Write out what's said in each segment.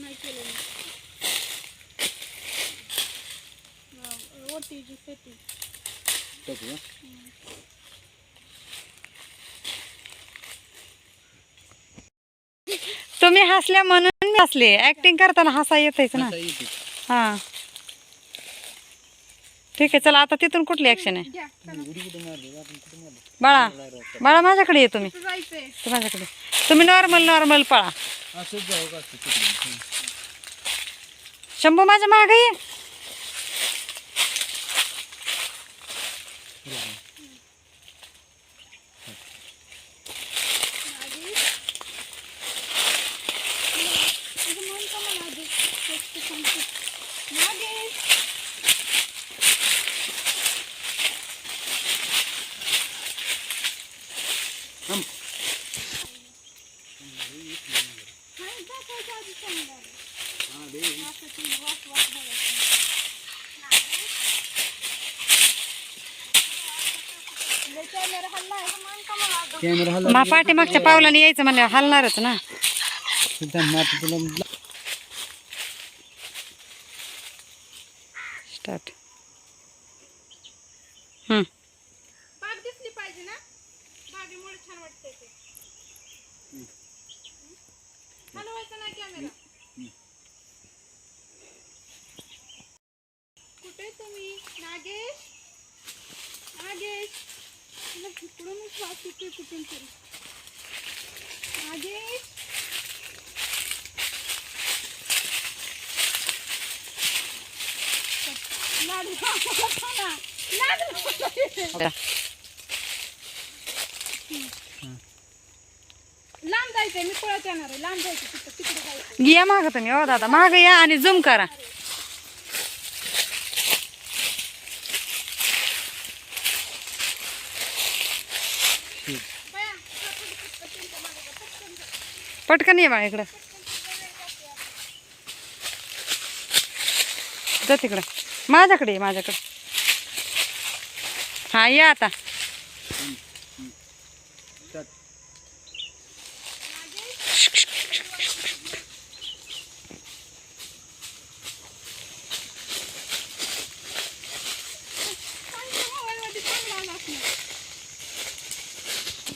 नाही केलं मी ओटीची सेटिंग. टाकू का? तुम्ही हसल्या म्हणून मी हसले. ऍक्टिंग करताना हसा येतेच ना. हा. ठीक आहे चला आता तिथून कुठली ऍक्शन आहे? बाळा बाळा माझ्याकडे ये तुम्ही. कुठं जायचंय. तू माझ्याकडे तुम्ही नॉर्मल नॉर्मल पळा. शंभू माझ्या मागे ये आधी तुझं मन का मला आधी गोष्ट सांगते मागे थांब. हाय, दाखवायच्या आधी सांग दादा. हा, दे. असं ती वास वास बघायचं. लय camera हललाय. मन का मला आधी? कॅमेरा हलवला. मा पाठीमागच्या पावलाने यायचं म्हणलं हलणारच ना. तुला स्टार्ट हम्म. कुठे तुम्ही? नागेश? नागेश? तुला इकडून श्वास येतोय कुठून तरी नागेश लाडू खाना लाडू लांब जायचंय मी पळत येणार आहे लांब जायचं तिथं तिकडे जायचं या माग तुम्ही हो दादा माग या आणि झूम करा बया पटकन तुमच्या मागे जा, पटकन जा. पटकन ये बाळा इकडं. जा तिकडं. माझ्याकडे ये माझ्याकडे. हा या आता स्टार्ट. चांगलं मोबाईलमध्ये चांगलं आलं असणार.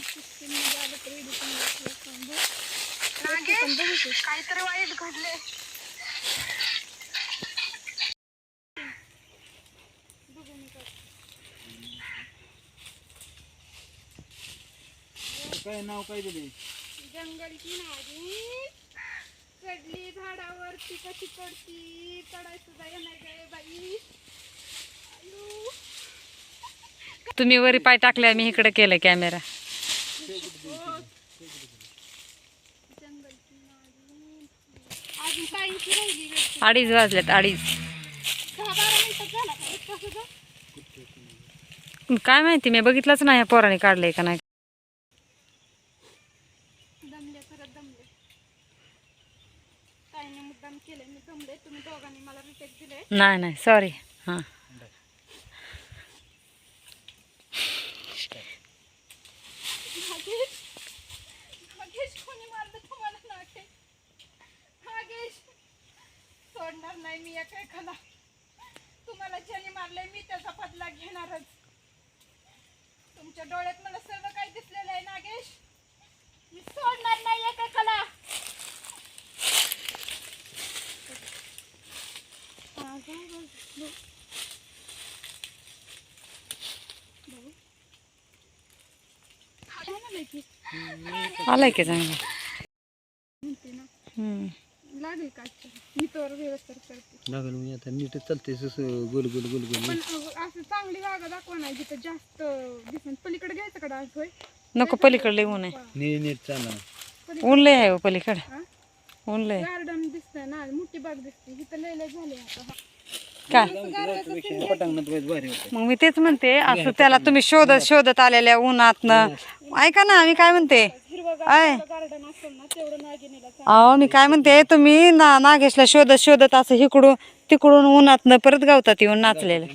सिस्टीममध्ये आलं तर editing असलं सांगू. पण बघू ते. काहीतरी वाईट मी काय. नाव काय दिले जंगलची नागिन चढली झाडावरती कशी चढती? चढाय सुद्धा येणार गे बाई. तुम्ही वरी पाय टाकले मी इकडे केलं कॅमेरा अडीच वाजलेत अडीच. काय माहिती मी बघितलंच नाही पोराने का नाही. नाही नाही सॉरी हाँ. नाही मी एका एखादा तुम्हाला ज्याने मारलंय मी त्याचा बदला घेणारच. तुमच्या डोळ्यात मला सर्व काही दिसलेलं आहे नागेश. मी सोडणार नाही एका एकाला आलाय की चांगलं? म्हणते ना. हम्म. लागेल का? मी व्यवस्थित करते. लागल म्हणजे आता नीट चालते गोल गोल गोल गोल. पण असं चांगली जागा दाखवा नाही जिथं जास्त दिसून पलीकडे घ्यायचं का डास होय? नको पलीकडे ऊन आहे. नीट नीट चालणार ऊन लय आहे पलीकडे. ऊन लय गार्डन दिसतंय ना मोठी बाग दिसते. इथं लय लय झाले आता. काय पटांगणात व्हायचं भारी होतं मग मी तेच म्हणते असं त्याला तुम्ही शोधत शोधत आलेल्या उन्हातनं. ऐका ना मी काय म्हणते? हिरवं आय. गार्डन असेल ना तेवढं नागिनीला चांगलं. अहो मी काय म्हणते तुम्ही ना नागेशला शोधत शोधत असं इकडून तिकडून उन्हातनं परत गावतात येऊन नाचलेलं.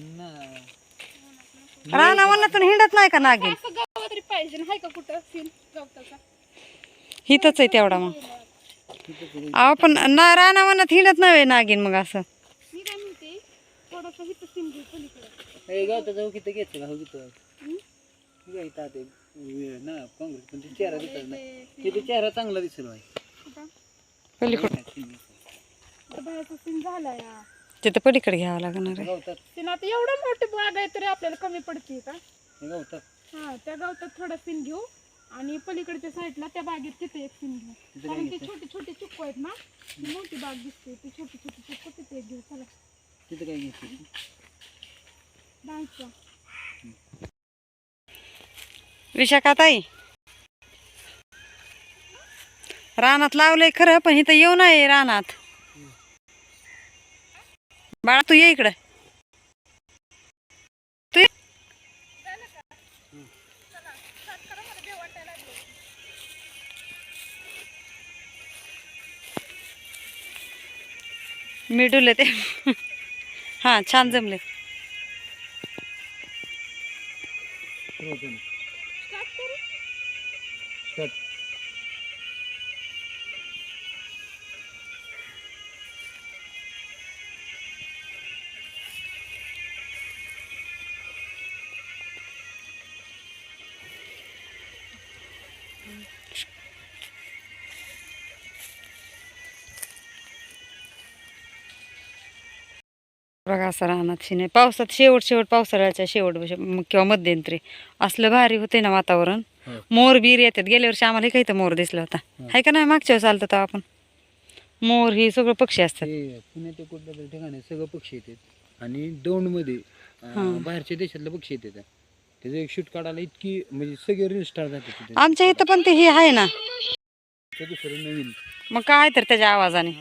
राणा उन्हातून हिंडत नाही का नागिन असं गाव तरी पाहिजे ना हाय का कुठं? सीन गवताचा हिथच आहे तेवढा मग. अहो पण ना रानावनात हिंडत नव्हे नागिन मग असं मी काय म्हणते थोडंसं हिथं सीन घेऊ पलीकडं हे गावता जाऊ किती घेतलं हो किती हे आता वे- ना काँग्रेस पण ते चेहरा दिसत नाही. तिथे चेहरा चांगला दिसेल तिथं पलीकडे. घ्यावं लागणार आहे. गावतात. सीन आता एवढं मोठी बाग आहे तरी आपल्याला कमी पडते का? हे गावतात. हा त्या गावतात थोडा सीन घेऊ आणि पलीकडच्या साईडला त्या बागेत तिथे एक सीन घेऊ. कारण ते छोटे छोटे चुक्कू आहेत ना मोठी बाग दिसते. ती छोटी छोटी चुक्कू तिथे एक घेऊ चला. तिथं काय घ्यायचं विशाखाताई. रानात लावलंय खरं पण इथं येऊ नये रानात. बाळा तू ये इकडं. तू ते हा छान जमले. बघा असं रानात शिने पावसात शेवट शेवट पावसाळ्याच्या शेवट बश- म- किंवा मध्यंतरी. असलं भारी होते ना वातावरण. हो. मोर बीर येतात. गेल्या वर्षी आम्हाला काही तर मोर दिसला होता. आहे का नाही? मागच्या वेळेस आलतो तेव्हा आपण. मोर ही सगळं पक्षी असतात. पुण्यात कुठल्या तरी ठिकाणी सगळं पक्षी येतात. आणि दौंडमध्ये अं, बाहेरच्या देशातले पक्षी येतात. त्याचं एक शूट काढायला इतकी म्हणजे सगळे रील स्टार तिथे. आमच्या इथं पण ते हे आहे ना. दुसरं नवीन. मग काय तर त्याच्या आवाजाने.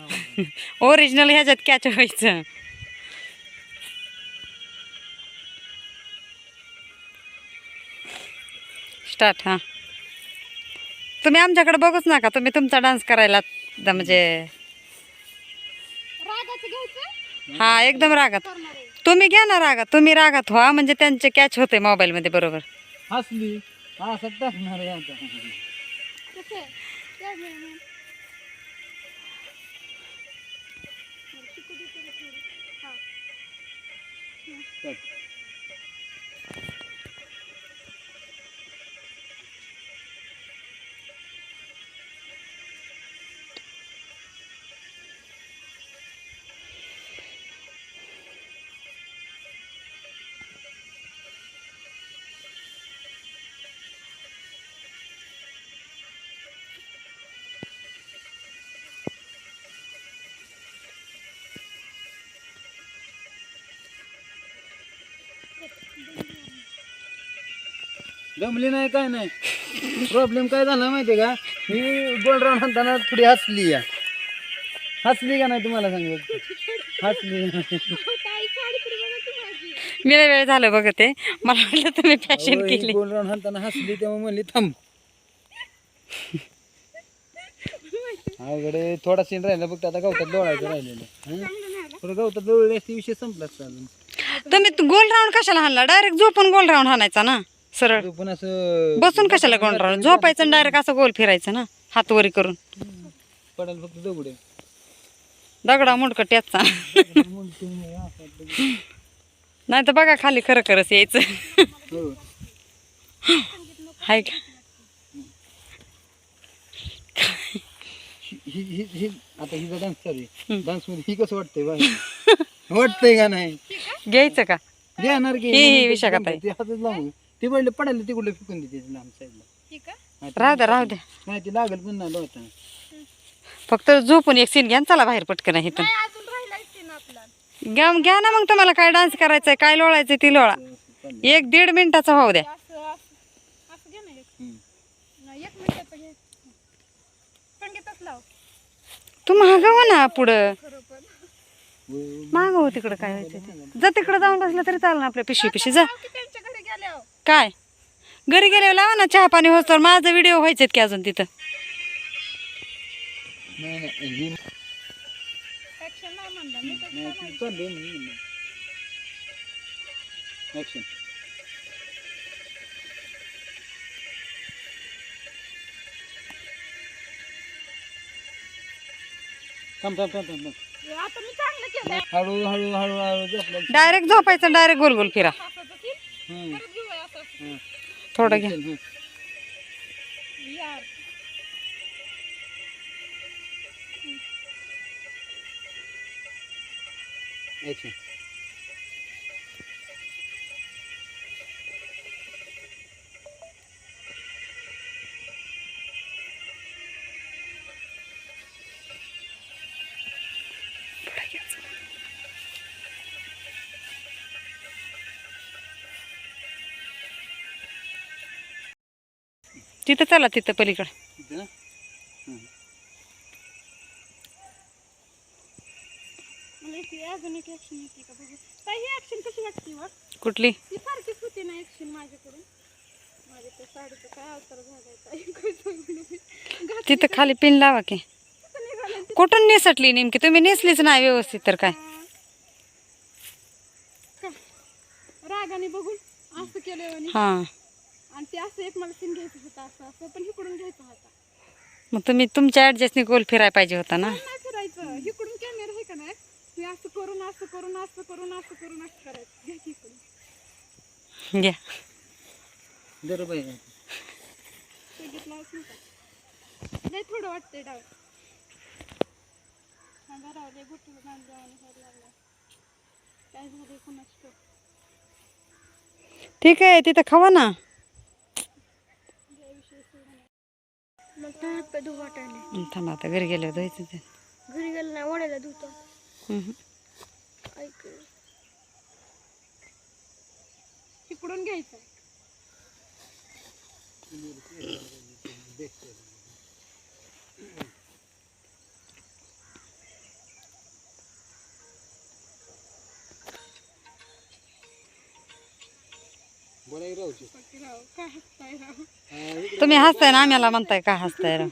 ओरिजिनल ह्याच्यात कॅच व्हायचं. स्टार्ट हां. तुम्ही आमच्याकडे बघूच नका तुम्ही तुमचा डान्स करायला म्हणजे हा एकदम रागात. तुम्ही घ्या ना रागात तुम्ही रागात व्हा म्हणजे त्यांचे कॅच होते मोबाईलमध्ये बरोबर. हसली हा असं जमली नाही काय नाही? प्रॉब्लेम काय झाला माहितीये का? ही गोल राऊंड हाणताना थोडी हसली या. हसली का नाही तुम्हाला सांगत हसली. बघा. मी लय वेळ झालं बघते. मला वाटलं तुम्ही फॅशन केली. गोल राऊंड हाणताना हसली तेव्हा म्हणली थांब. अवघडे थोडा सीन राहिला फक्त आता गवतात लोळायचं राहिलेलं? थोडं गवतात असते विषय संपलाच चालून तुम्ही तू गोल राऊंड कशाला हाणला? डायरेक्ट झोपून गोल राऊंड हाणायचा ना? सरळ. तो पण असं बसून कशाला गोल राऊंड झोपायचं डायरेक्ट असं गोल फिरायचं ना हात वरी करून. पडायला फक्त दगडे. दगडा मुंडक ट्याचा नाही तर बघा खाली खरं खरंच यायचं. हो. हाय का? हि- हि- हि- हि- आता हिचा डान्स चालू आहे. डान्समध्ये ही कसं वाटतंय वाटतंय का नाही? घ्यायचं का? घेणार की? ही- ही विशाखा ताई. ते हातच लावून. ते पडले पडायला तिकडे फेकून देते लांब साईडला. ठीक आहे हा, ते- राहू द्या राहू द्या नाही ते लागल पण नाही लोटा फक्त झोपून एक सीन घ्या चला बाहेर पटकन इथून. नाही अजून राहिलाय सीन आपला. घ्या घ्या ना मग तुम्हाला काय डान्स करायचंय काय लोळायचंय ती लोळा. एक दीड मिनिटाचा होऊ द्या. असं असं असं घे ना एक. हम्म. नाही, एक मिनिटाचं घे. संगीतच लाव. तू मागव ना पुढं. खरं पण. व- मागव तिकडं काय व्हायचं ते. जा तिकडं जाऊन बसलं तरी चालेल ना आपल्या पिशवी पिशवी. जा. काय? घरी गेल्यावर लावा ना चहा पाणी होत तर माझं व्हिडिओ व्हायचेत की अजून तिथं. डायरेक्ट झोपायचं डायरेक्ट गोल गोल फिरा. थोडं घ्या. अच्छा तिथं चला तिथं पलीकडे. इथे ना? मला इथे अजून एक ऍक्शन येते का बघू? ताई ही ऍक्शन कशी वाटते व कुठली? ती सारखीच होती ना ऍक्शन माझ्याकडून. माझ्या त्या साडीचं काय अवतार झालाय ताई काय सांगू नये. घातली तिथं खाली पिन लावा की. निघालं कुठून नेसटली नेमकी? तुम्ही नेसलीच नाही व्यवस्थित तर काय? रागाने बघून असं केलं आणि हा. आणि ते असं एक मला सीन घ्यायचं होतं असं असं पण इकडून घ्यायचं होता. मग तुम्ही तुमच्या ऍडजस्टने गोल फिरायला पाहिजे होता ना? नाही फिरायचं. इकडून कॅमेरा आहे का नाही? मी असं करून असं करून असं करून असं करून असं करायचं. घ्या की इकडून घ्या बरोबर नव्हता. लय थोडं वाटतंय डाव. सांगा राव लय व्हायला लागला. काय कुणाच. ठीक आहे तिथं खावा ना. द्या. मग तर हात पाय धुवू वाटायले थांबा आता घरी गेले धुवायचं ते. घरी गेलं नाही ओढायला धुतो. हम्म. ऐक. तिकडून घ्यायचं. तुम्ही हसताय ना आम्हाला म्हणताय का हसताय राव?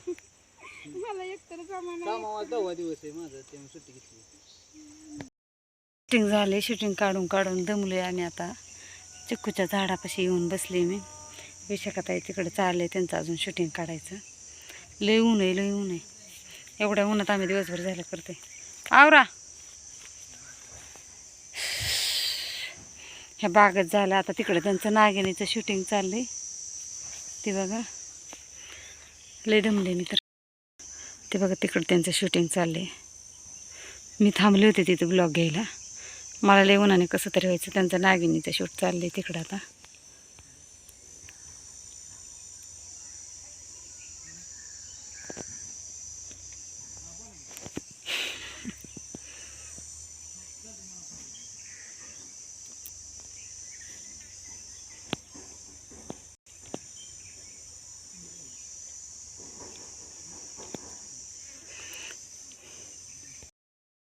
मला एकतर जमाना कामावर दहावा दिवस आहे माझा तेव्हा सुट्टी घेतली. शूटिंग झाले शूटिंग काढून काढून दमलोय आम्ही आता. चिक्कूच्या झाडापाशी येऊन बसले मी. विशाखाताई तिकडे चालले त्यांचं अजून शूटिंग काढायचं. लय ऊन आहे लय ऊन आहे. एवढ्या उन्हात आम्ही दिवसभर झालं करते आवरा. ह्या बागत झालं. आता तिकडे त्यांचं नागिनीचं शूटिंग चाललंय. ते बघा. लय दमले मी तर. ते बघा तिकडं त्यांचं शूटिंग चाललंय. मी थांबले होते तिथे ब्लॉग घ्यायला. मला लय उन्हाने कसं तरी व्हायचं. त्यांचं नागिनीचं शूट चाललंय तिकडं आता.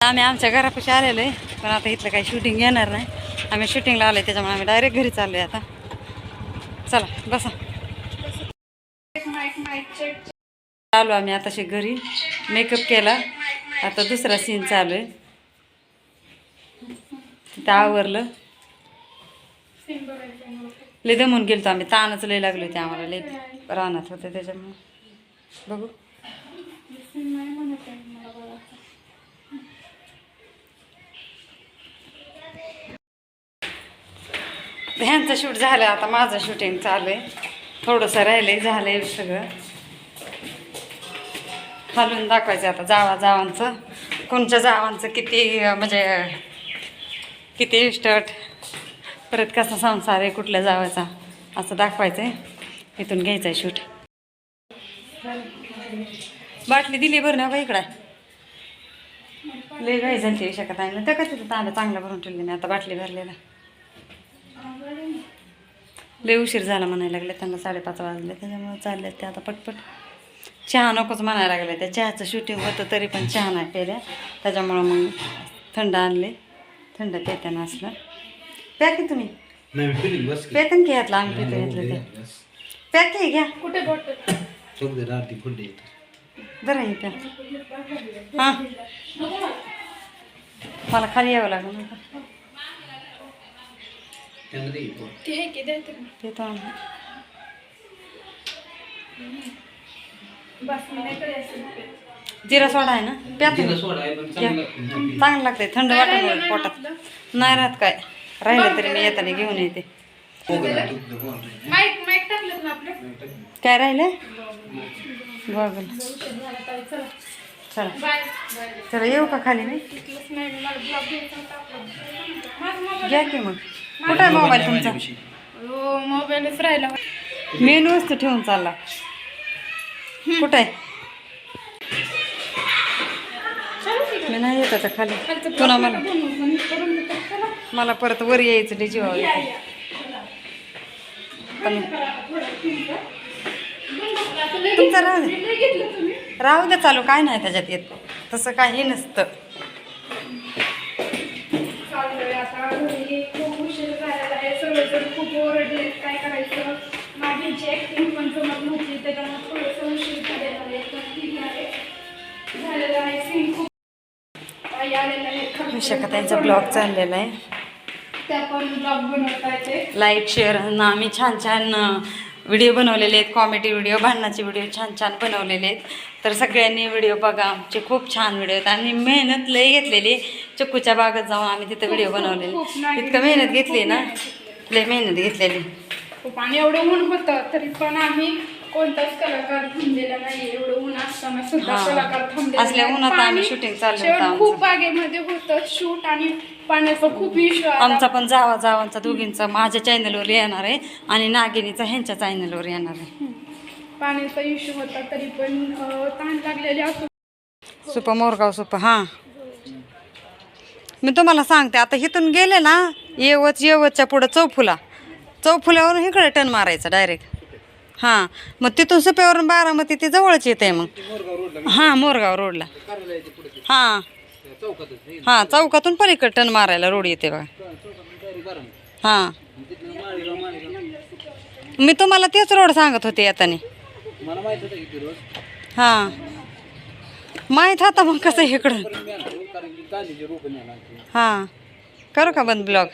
आम्ही आमच्या घरापाशी आलेलो आहे पण आता इथलं काही शूटिंग येणार नाही. आम्ही शूटिंगला आलो आहे त्याच्यामुळे आम्ही डायरेक्ट घरी चाललोय आता. चला बसा. माईक आम्ही आता आलो आम्ही आताशी घरी. मेकअप केला. आता दुसरा सीन चालू आहे. तिथं आवरलं. लय दमून गेलो आम्ही. ताणच लय लागलो होते आम्हाला. लय राहणार होते त्याच्यामुळे. बघू सीन नाही म्हणत आहे मला बघायचं ह्यांचं शूट झालं आता माझं शूटिंग चालू आहे थोडंसं राहिलंय झालंय सगळं. हलून दाखवायचं आता जावा जावांचं. कोणच्या जावांचं किती म्हणजे किती इष्टट. परत कसा संसार आहे कुठल्या जावायचा असं दाखवायचं आहे इथून घ्यायचं आहे शूट. बाटली दिली बरं ना इकडं. लय घाई झाली शकत आहे ना त्या का तिथं तांब्या चांगला भरून ठेवली नाही आता बाटली भरलेला. लय उशीर झाला म्हणायला लागले त्यांना साडेपाच वाजले त्याच्यामुळे चालले ते आता पटपट. चहा नकोच म्हणायला लागले त्या चहाचं शूटिंग होतं तरी पण चहा नाही पेल्या त्याच्यामुळं मग थंड आणले थंड पेत्यानं असलं. प्या की तुम्ही. पेतन की. घातलं आम्ही पितो घेतलं ते प्या की घ्या. कुठे बॉटल चौक दे राहते फुडे जरा हे प्या. हां. मला खाली यावं लागलं. मी नाही करायचं जिरा सोडा आहे ना प्या जिरा तुम्ही. सोडा आहे पण घ्या. चांगलं लागतंय थंड वाटत पोटात नाही राहत काय राहिलं तरी मी येताना घेऊन येते काय राहिलं बघ चला चला येऊ का खाली मी घ्या की मग कुठं आहे मोबाईल तुमचा? हो मोबाईलच राहिला. मेन वस्तू ठेवून चालला. कुठं आहे? मी नाही येत आता खाली. पुन्हा मला. मला परत वर यायचं येतं. पण तुमचं. राहू दे. राहू द्या चालू. काय नाही त्याच्यात येत. तसं काही नसतं. ओरडले काय करायचं? माझी ऍक्टिंग पण जमत नव्हती त्याच्यामुळे थोडंसं उशीर झालेला आहे. पण ठीक आहे. झालेलं आहे. सीन खूप त्यांचा ब्लॉग चाललेला आहे. त्या पण ब्लॉग बनवता येते लाईक शेअर आणि आम्ही छान छान व्हिडिओ बनवलेले आहेत. कॉमेडी व्हिडिओ भांडणाचे व्हिडिओ छान छान बनवलेले आहेत. तर सगळ्यांनी व्हिडिओ बघा. आमचे खूप छान व्हिडिओ आहेत. आणि मेहनत लय घेतलेली. चिक्कूच्या बागेत जाऊन आम्ही तिथं व्हिडिओ बनवलेले. इतकं मेहनत घेतली ना? लय मेहनत घेतलेली. खूप आणि एवढं ऊन होतं तरी पण आम्ही कोणताच कलाकार थांबलेला नाही एवढं ऊन असताना सुद्धा हा. कलाकार असल्या नाही. उन्हात आम्ही shooting होतं शेवट आमचं. खूप बागेमध्ये होतं. शूट आणि पाण्याचा खूप इश्यू आमचा पण जावा जावांचा दोघींचा माझ्या चॅनलवर येणार आहे आणि नागिनीचा ह्यांच्या चॅनलवर येणार आहे. पाण्याचा इश्यू होता तरी पण अं, तहान लागलेली असो सुप मोरगाव सुप हां. मी तुम्हाला सांगते आता इथून गेले ना येवच येवतच्या पुढं चौफुला. चौफुल्यावरून इकडे टन मारायचं डायरेक्ट हां मग तिथून सुप्यावरून बारामती ते जवळच येते मग. हां मोरगाव रोडला. हां. हां चौकातून पलीकडे टन मारायला रोड येते बघा. हां. मी तुम्हाला तेच रोड सांगत होते येताने. हां. माहीत होता मग कसं इकडं हां. करू का बंद ब्लॉग?